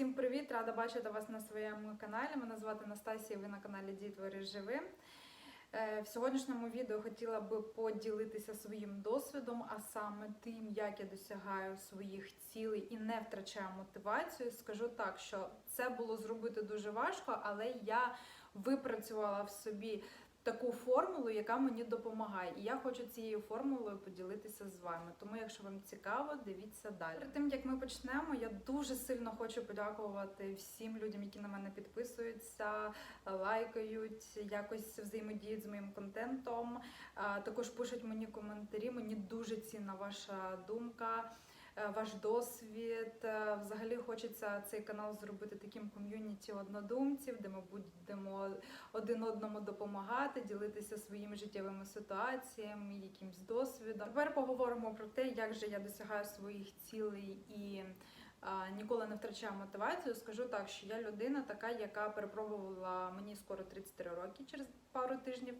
Всім привіт! Рада бачити вас на своєму каналі. Мене звати Настасія. Ви на каналі Дітвори Живи. Е, В сьогоднішньому відео хотіла би поділитися своїм досвідом, а саме тим, як я досягаю своїх цілей і не втрачаю мотивацію. Скажу так, що це було зробити дуже важко, але я випрацювала в собі таку формулу, яка мені допомагає. І я хочу цією формулою поділитися з вами. Тому, якщо вам цікаво, дивіться далі. Перед тим як ми почнемо, я дуже сильно хочу подякувати всім людям, які на мене підписуються, лайкають, якось взаємодіють з моїм контентом. Також пишуть мені коментарі. Мені дуже цінна ваша думка. Е, Ваш досвід Е, взагалі хочеться цей канал зробити таким ком'юніті однодумців, де ми будемо один одному допомагати, ділитися своїми життєвими ситуаціями, якимсь досвідом. Тепер поговоримо про те, як же я досягаю своїх цілей і ніколи не втрачаю мотивацію. Скажу так, що я людина така, яка перепробувала мені скоро 33 роки через пару тижнів.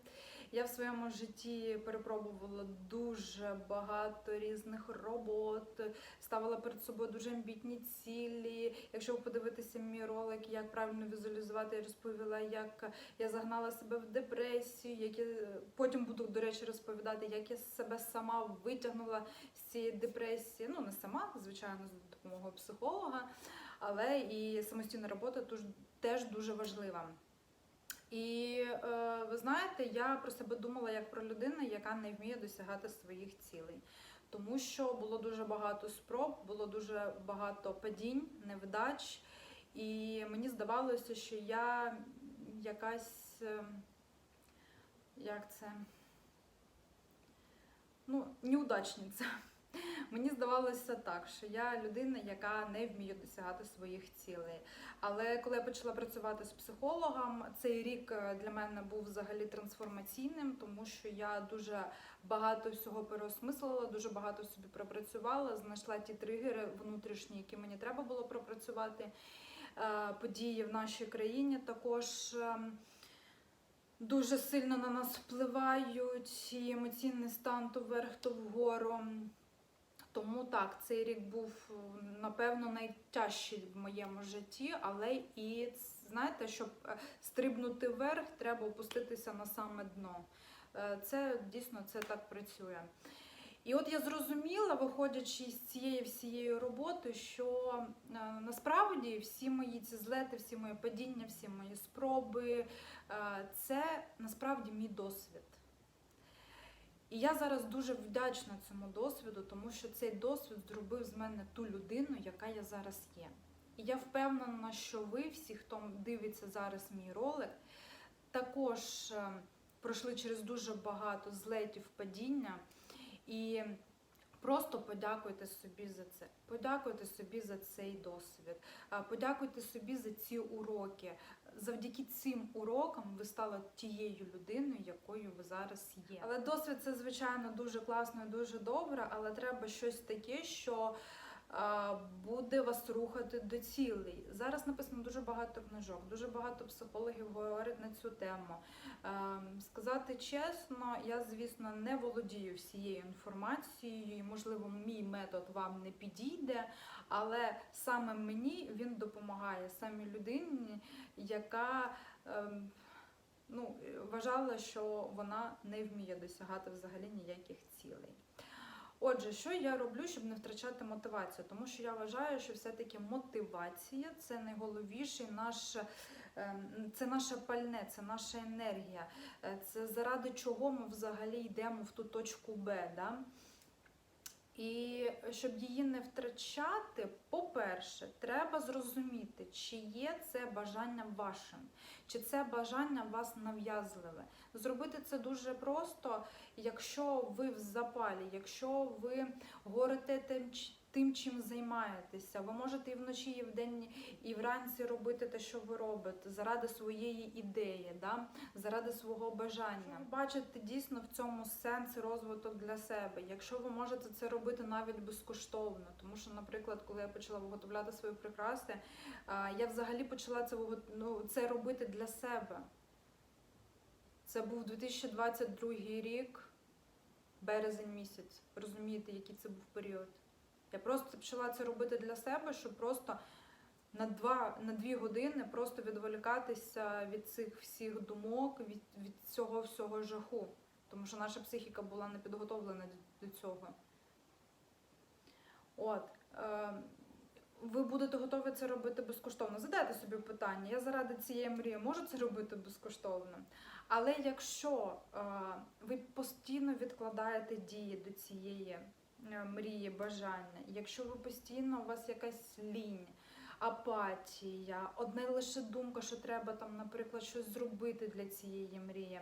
Я в своєму житті перепробувала дуже багато різних робот, ставила перед собою дуже амбітні цілі. Якщо ви подивитеся мій ролик, як правильно візуалізувати, я розповіла, як я загнала себе в депресію, як я потім буду, до речі, розповідати, як я себе сама витягнула з цієї депресії. Ну, не сама, звичайно, допомогою психолога, але і самостійна робота теж, дуже важлива. І е, ви знаєте, я про себе думала як про людину, яка не вміє досягати своїх цілей. Тому що було дуже багато спроб, було дуже багато падінь, невдач, і мені здавалося, що я якась е, як це? Ну, неудачниця. Мені здавалося так, що я людина, яка не вміє досягати своїх цілей. Але коли я почала працювати з психологом, цей рік е, для мене був взагалі трансформаційним, тому що я дуже багато всього переосмислила, дуже багато собі пропрацювала, знайшла ті тригери внутрішні, які мені треба було пропрацювати. Е, Події в нашій країні також. ем, Дуже сильно на нас впливають і емоційний стан то вверх, то вгору. Тому так, цей рік був напевно найтяжчий в моєму житті, але і знаєте, щоб е, стрибнути вверх, треба опуститися на саме дно. Е, Це дійсно це так працює. І от я зрозуміла, виходячи з цієї всієї роботи, що е, насправді всі мої ці злети, всі мої падіння, всі мої спроби е, це насправді мій досвід. І я зараз дуже вдячна цьому досвіду, тому що цей досвід зробив з мене ту людину, яка я зараз є. І я впевнена, що ви, всі, хто дивиться зараз мій ролик, також е, пройшли через дуже багато злетів падіння. І просто подякуйте собі за це. Подякуйте собі за цей досвід. Подякуйте собі за ці уроки. Завдяки цим урокам ви стали тією людиною, якою ви зараз є. Але досвід це, звичайно, дуже класно і дуже добре, але треба щось таке, що буде вас рухати до цілей. Зараз написано дуже багато книжок, дуже багато психологів говорять на цю тему. Ем, Сказати чесно, я, звісно, не володію всією інформацією, і, можливо, мій метод вам не підійде, але саме мені він допомагає, саме людині, яка ем, ну, вважала, що вона не вміє досягати взагалі ніяких цілей. Отже, що я роблю, щоб не втрачати мотивацію? Тому що я вважаю, що все-таки мотивація це найголовніший наш, ем, це наше пальне, це наша енергія, Е, це заради чого ми взагалі йдемо в ту точку Б. Да? І щоб її не втрачати, по-перше, треба зрозуміти, чи є це бажання вашим, чи це бажання вас нав'язливе. Зробити це дуже просто, якщо ви в запалі, якщо ви горите тим, тим, чим займаєтеся. Ви можете і вночі, і вдень, і вранці робити те, що ви робите, заради своєї ідеї, да? заради свого бажання. Ви бачите дійсно в цьому сенс розвиток для себе. Якщо ви можете це робити навіть безкоштовно, тому що, наприклад, коли я почала виготовляти свої прикраси, я взагалі почала це ну, це робити для себе. Це був 2022 рік, березень місяць. Розумієте, який це був період? Я просто почала це робити для себе, щоб просто на два на дві години просто відволікатися від цих всіх думок, від, від цього всього жаху. Тому що наша психіка була не підготовлена до цього. От. Е, ви будете готові це робити безкоштовно. Задайте собі питання, я заради цієї мрії можу це робити безкоштовно. Але якщо е, ви постійно відкладаєте дії до цієї мрії, бажання, якщо ви постійно у вас якась лінь, апатія, одна лише думка, що треба там, наприклад, щось зробити для цієї мрії.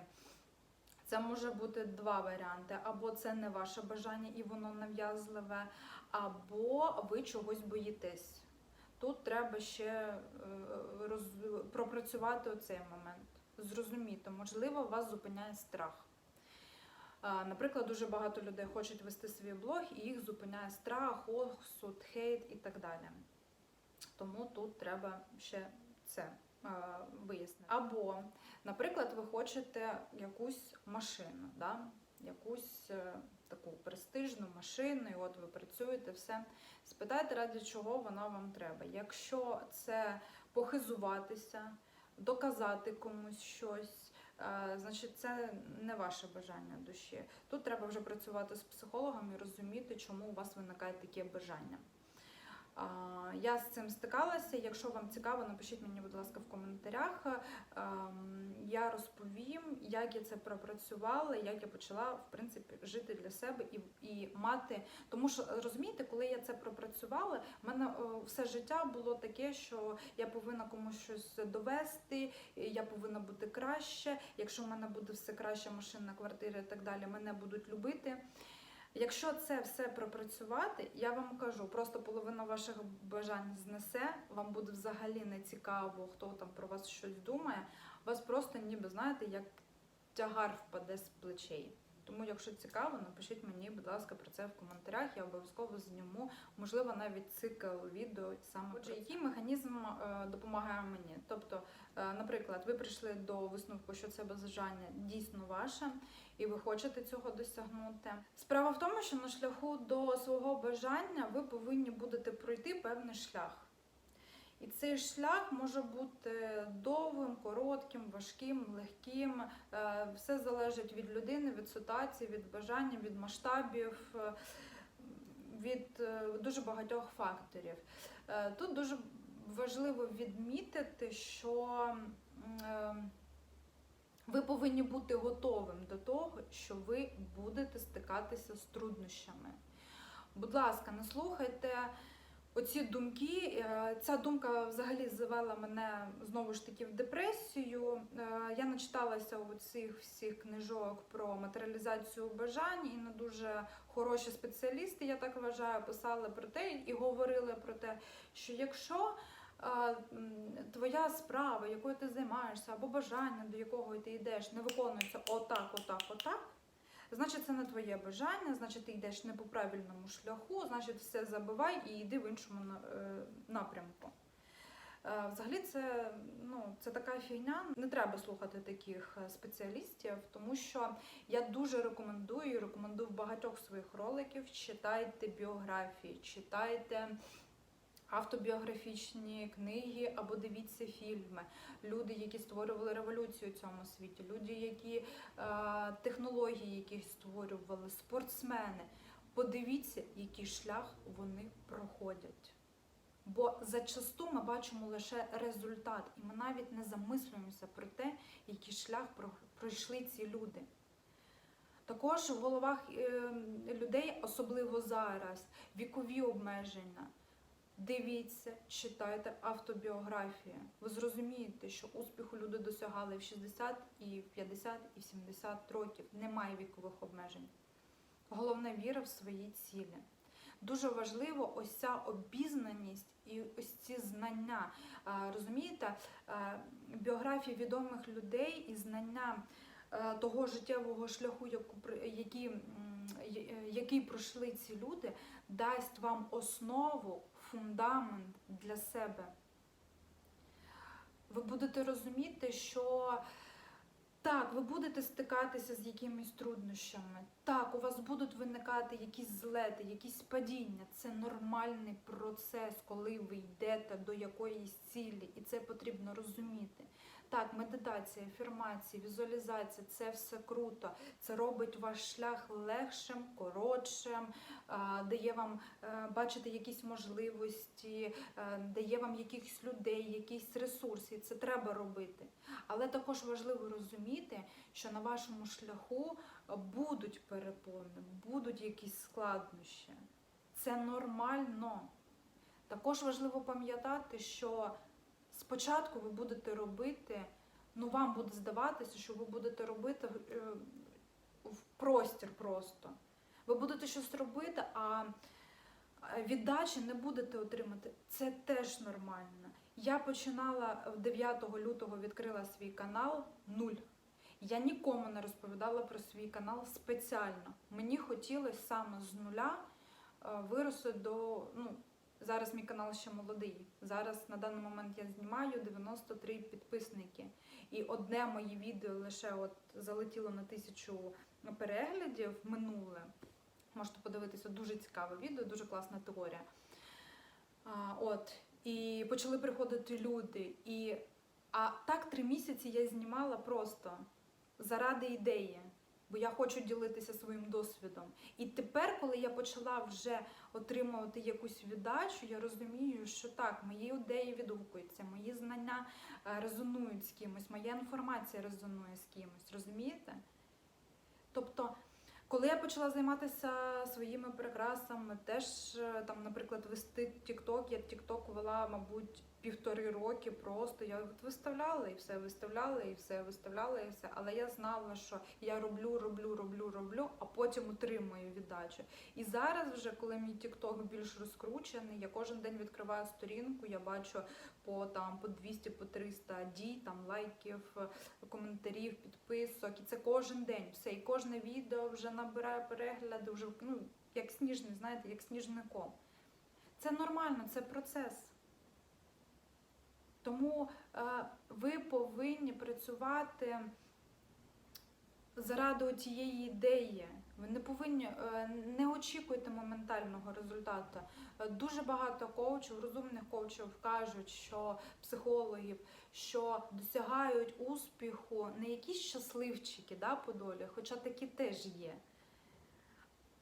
Це може бути два варіанти: або це не ваше бажання і воно нав'язливе, або ви чогось боїтесь. Тут треба ще е, роз... пропрацювати оцей момент, зрозуміти, можливо, вас зупиняє страх. Наприклад, дуже багато людей хочуть вести свій блог, і їх зупиняє страх, осуд, хейт і так далі. Тому тут треба ще це вияснити. Або, наприклад, ви хочете якусь машину, да? якусь е, таку престижну машину, і от ви працюєте, все. Спитайте, ради чого вона вам треба. Якщо це похизуватися, доказати комусь щось, значить це не ваше бажання душі. Тут треба вже працювати з психологом і розуміти, чому у вас виникає таке бажання. Я з цим стикалася. Якщо вам цікаво, напишіть мені, будь ласка, в коментарях. Ем, Я розповім, як я це пропрацювала, як я почала в принципі жити для себе і і мати. Тому що розумієте, коли я це пропрацювала, в мене е, все життя було таке, що я повинна комусь щось довести, я повинна бути краще. Якщо в мене буде все краще, машина, квартира і так далі, мене будуть любити. Якщо це все пропрацювати, я вам кажу, просто половина ваших бажань знесе, вам буде взагалі не цікаво, хто там про вас щось думає. Вас просто ніби знаєте, як тягар впаде з плечей. Тому, якщо цікаво, напишіть мені, будь ласка, про це в коментарях. Я обов'язково зніму, можливо, навіть цикл відео саме. Отже, який механізм е, допомагає мені? Тобто, е, наприклад, ви прийшли до висновку, що це бажання дійсно ваше, і ви хочете цього досягнути. Справа в тому, що на шляху до свого бажання ви повинні будете пройти певний шлях. І цей шлях може бути довгим, коротким, важким, легким. Е, Все залежить від людини, від ситуації, від бажання, від масштабів, е, від е, дуже багатьох факторів. Тут дуже важливо відмітити, що ви повинні бути готовим до того, що ви будете стикатися з труднощами. Будь ласка, не слухайте оці думки. Е, Ця думка взагалі завела мене знову ж таки в депресію. Е, Я начиталася у цих всіх книжок про матеріалізацію бажань, і не дуже хороші спеціалісти, я так вважаю, писали про те і говорили про те, що якщо твоя справа, якою ти займаєшся, або бажання, до якого ти йдеш, не виконується отак, отак, отак. Значить, це не твоє бажання, значить, ти йдеш не по правильному шляху, значить, все забивай і йди в іншому е, напрямку. Е, Взагалі, це, ну, це така фігня. Не треба слухати таких е, спеціалістів, тому що я дуже рекомендую рекомендую в багатьох своїх роликів читайте біографії, читайте автобіографічні книги або дивіться фільми. Люди, які створювали революцію у цьому світі, люди, які е, технології, які створювали, спортсмени. Подивіться, який шлях вони проходять. Бо зачасту ми бачимо лише результат, і ми навіть не замислюємося про те, який шлях пройшли ці люди. Також в головах е, людей, особливо зараз, вікові обмеження. Дивіться, читайте автобіографії. Ви зрозумієте, що успіху люди досягали в 60, і в 50, і в 70 років. Немає вікових обмежень. Головна віра в свої цілі. Дуже важливо ось ця обізнаність і ось ці знання. Розумієте, біографії відомих людей і знання е, того життєвого шляху, яку при- які, м, я- який пройшли ці люди, дасть вам основу, фундамент для себе. Ви будете розуміти, що Так, ви будете стикатися з якимись труднощами. Так, у вас будуть виникати якісь злети, якісь падіння. Це нормальний процес, коли ви йдете до якоїсь цілі, і це потрібно розуміти. Так, медитація, афірмації, візуалізація це все круто. Це робить ваш шлях легшим, коротшим, дає вам е, бачити якісь можливості, е, дає вам якихось людей, якісь ресурси. Це треба робити. Але також важливо розуміти, що на вашому шляху будуть перепони, будуть якісь складнощі. Це нормально. Також важливо пам'ятати, що спочатку ви будете робити, ну вам буде здаватися, що ви будете робити е, в простір просто. Ви будете щось робити, а е, віддачі не будете отримати. Це теж нормально. Я починала 9 лютого відкрила свій канал нуль. Я нікому не розповідала про свій канал спеціально. Мені хотілося саме з нуля е, вирости до. Ну, зараз мій канал ще молодий. Зараз на даний момент я знімаю 93 підписники. І одне моє відео лише от залетіло на тисячу переглядів минуле. Можете подивитися дуже цікаве відео, дуже класна теорія. А, от. І почали приходити люди. І... А так три місяці я знімала просто заради ідеї, бо я хочу ділитися своїм досвідом. І тепер, коли я почала вже отримувати якусь віддачу, я розумію, що так, мої ідеї відгукуються, мої знання е, резонують з кимось, моя інформація резонує з кимось, розумієте? Тобто, коли я почала займатися своїми прикрасами, теж е, там, наприклад, вести TikTok, я TikTok вела, мабуть, півтори роки просто. Я от виставляла і все виставляла, і все виставляла, і все. Але я знала, що я роблю, роблю, роблю, роблю, а потім отримую віддачу. І зараз, вже коли мій TikTok більш розкручений, я кожен день відкриваю сторінку, я бачу по там по 200, по 300 дій, там лайків, коментарів, підписок. І це кожен день. Все, і кожне відео вже набирає перегляди, вже ну як сніжний, знаєте, як сніжний ком. Це нормально, це процес. Тому е, ви повинні працювати заради тієї ідеї. Ви не повинні е, не очікуйте моментального результату. Е, Дуже багато коучів, розумних коучів кажуть, що психологів, що досягають успіху не якісь щасливчики да, по долі, хоча такі теж є,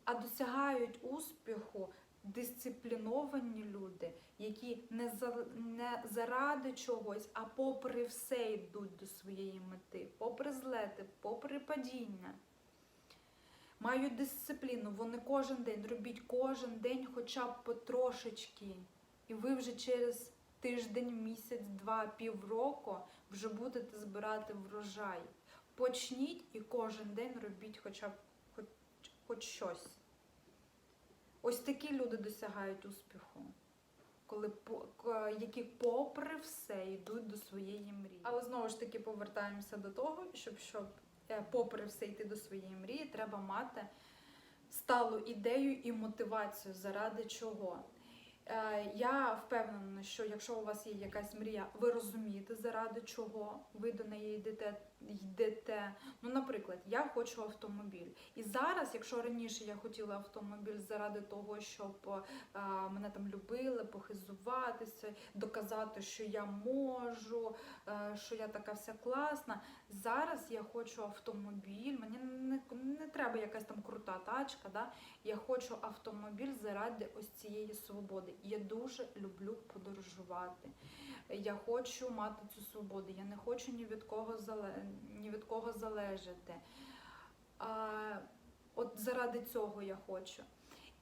а досягають успіху дисципліновані люди, які не, за, не заради чогось, а попри все йдуть до своєї мети, попри злети, попри падіння. Мають дисципліну, вони кожен день робіть кожен день хоча б потрошечки. І ви вже через тиждень, місяць, два, півроку вже будете збирати врожай. Почніть і кожен день робіть хоча б хоч, хоч щось. Ось такі люди досягають успіху, коли які попри все йдуть до своєї мрії. Але знову ж таки повертаємося до того, щоб, щоб е, попри все йти до своєї мрії, треба мати сталу ідею і мотивацію, заради чого. Е, Я впевнена, що якщо у вас є якась мрія, ви розумієте, заради чого ви до неї йдете. йдете. Ну, наприклад, я хочу автомобіль. І зараз, якщо раніше я хотіла автомобіль заради того, щоб е, мене там любили, похизуватися, доказати, що я можу, е, що я така вся класна. Зараз я хочу автомобіль, мені не, не треба якась там крута тачка. Да? Я хочу автомобіль заради ось цієї свободи. Я дуже люблю подорожувати. Я хочу мати цю свободу. Я не хочу ні від кого ні від кого залежати. А, от заради цього я хочу.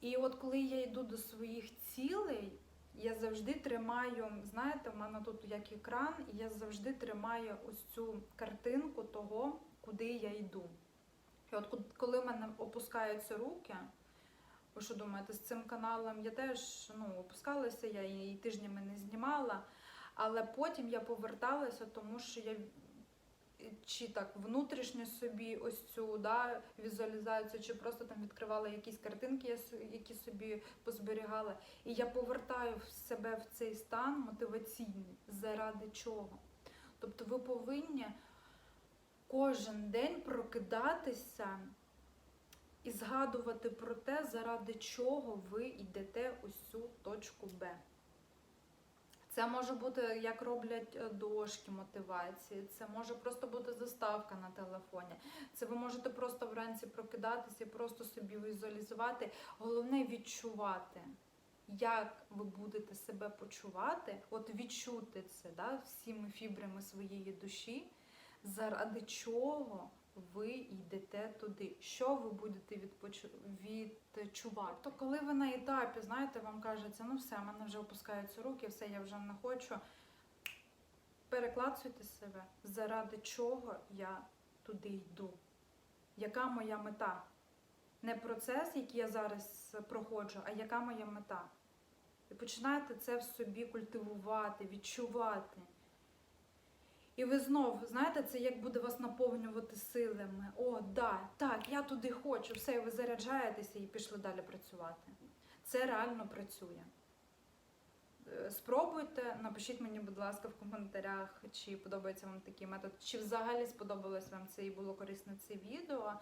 І от коли я йду до своїх цілей, я завжди тримаю, знаєте, в мене тут як екран, і я завжди тримаю ось цю картинку того, куди я йду. І от ко- коли в мене опускаються руки, ви що думаєте, з цим каналом я теж ну, опускалася, я її тижнями не знімала, але потім я поверталася, тому що я чи так внутрішньо собі ось цю да, візуалізацію, чи просто там відкривала якісь картинки, які собі позберігала. І я повертаю себе в цей стан мотиваційний. Заради чого? Тобто ви повинні кожен день прокидатися і згадувати про те, заради чого ви йдете ось цю точку Б. Це може бути, як роблять е, дошки мотивації, це може просто бути заставка на телефоні. Це ви можете просто вранці прокидатися і просто собі візуалізувати. Головне відчувати, як ви будете себе почувати, от відчути це да, всіми фібрами своєї душі, заради чого ви йдете туди, що ви будете відпочу... відчувати. То коли ви на етапі, знаєте, вам кажеться, ну все, мене вже опускаються руки, все, я вже не хочу. Переклацуйте себе, заради чого я туди йду. Яка моя мета? Не процес, який я зараз проходжу, а яка моя мета? І починаєте це в собі культивувати, відчувати. І ви знов, знаєте, це як буде вас наповнювати силами. О, да, так, я туди хочу, все, і ви заряджаєтеся і пішли далі працювати. Це реально працює. Е, Спробуйте, напишіть мені, будь ласка, в коментарях, чи подобається вам такий метод, чи взагалі сподобалось вам це і було корисне це відео.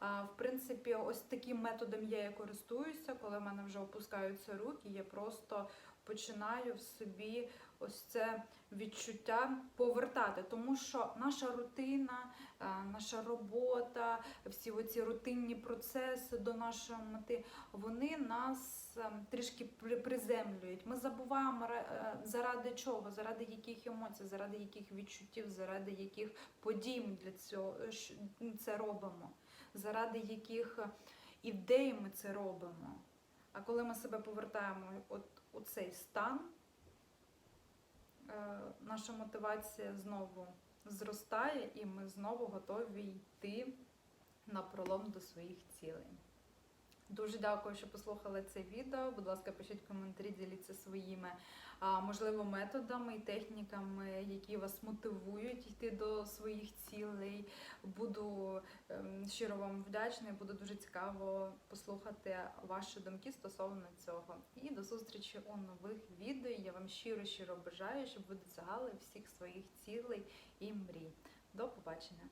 В принципі, ось таким методом я і користуюся, коли в мене вже опускаються руки, я просто починаю в собі ось це відчуття повертати, тому що наша рутина, е, наша робота, всі оці рутинні процеси до нашої мети, вони нас е, трішки приземлюють. Ми забуваємо е, заради чого, заради яких емоцій, заради яких відчуттів, заради яких подій ми для цього це робимо, заради яких ідей ми це робимо. А коли ми себе повертаємо от у цей стан, наша мотивація знову зростає, і ми знову готові йти на пролом до своїх цілей. Дуже дякую, що послухали це відео. Будь ласка, пишіть коментарі, діліться своїми можливо методами і техніками, які вас мотивують йти до своїх цілей. Буду ем, щиро вам вдячна і буде дуже цікаво послухати ваші думки стосовно цього. І до зустрічі у нових відео. Я вам щиро щиро бажаю, щоб ви досягали всіх своїх цілей і мрій. До побачення!